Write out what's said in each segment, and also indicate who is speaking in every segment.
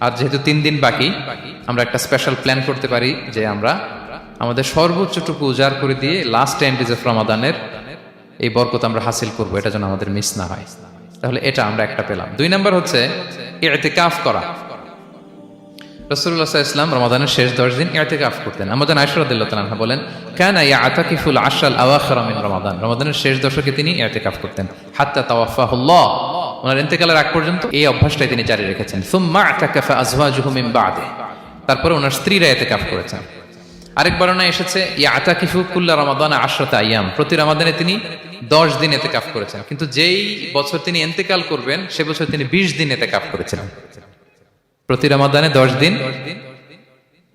Speaker 1: আর যেহেতু তিন দিন বাকি, আমরা একটা স্পেশাল প্ল্যান করতে পারি যে আমরা আমাদের সর্বোচ্চটুকু উজাড় করে দিয়ে লাস্ট ডেজ অফ রমাদানের এই বরকত আমরা হাসিল করব, এটা যেন আমাদের মিস না হয়। তাহলে এটা আমরা একটা পেলাম। দুই নাম্বার হচ্ছে এতে কাফ করা রসুল্লাহ ইসলাম রমাদানের শেষ দশ দিন এতেকাফ করতেন। আমাদের আয়সরাদিল্লাহ বলেন, কেন আতাকিফুল আশাল আওয়াখর মিন রমাদান। রমাদানের শেষ দশকে তিনি এতেকাফ করতেন। হাত্তা তাওয়াফাহুল্লাহ। ওনার ইন্তেকালের আগ পর্যন্ত এই অভ্যাসটাই তিনি জারি রেখেছেন। সুম্মা আতাকাফা আজওয়াজুহু মিন বাদে। তারপরে ওনার স্ত্রীরা এতেকাফ করেছেন। আরেক বর্ণনা এসেছে, ইয়া আতাকিফু কুল্লা রমাদান আশরাত আয়াম। প্রতি রমাদানে তিনি দশ দিন এতেকাফ করেছেন। কিন্তু যেই বছর তিনি ইন্তেকাল করবেন, সে বছর তিনি বিশ দিন এতেকাফ করেছিলেন। প্রতি রমাদানে দশ দিন।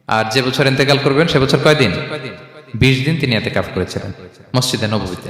Speaker 1: আর যে বছর ইন্তেকাল করবেন, সে বছর কয়দিন বিশ দিন তিনি এতে কাফ করেছিলেন, মসজিদে নবীতে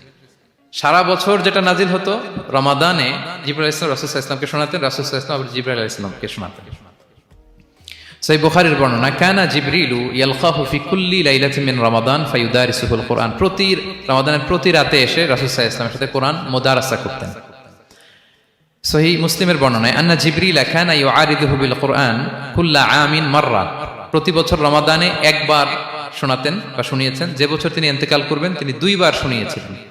Speaker 1: সারা বছর যেটা নাজিল হতো, রমাদানে জিবরুল ইসলাম রাসুসাহ ইসলামকে শোনাতেন রাসুসাহ ইসলাম আবার জিবরুল ইসলামকে শোনাতেন। সেই বুখারীর বর্ণনা, কানা জিবরিলু ইয়ালকাহু ফি কুল্লি লাইলাতিন মিন রমাদান ফায়ুদারিসুহুল কোরআন। প্রতি রমাদানের প্রতি রাতে এসে সাল্লাল্লাহু ইসলামের সাথে কোরআন মুদারাসা করতেন। সহি মুসলিমের বর্ণনায়, আন্না জিবরিল খানা ইউআরিদুহু বিল কোরআন কুল্লা আমিন মাররা। প্রতি বছর রমাদানে একবার শোনাতেন বা শুনিয়েছেন। যে বছর তিনি ইন্তেকাল করবেন, তিনি দুইবার শুনিয়েছিলেন।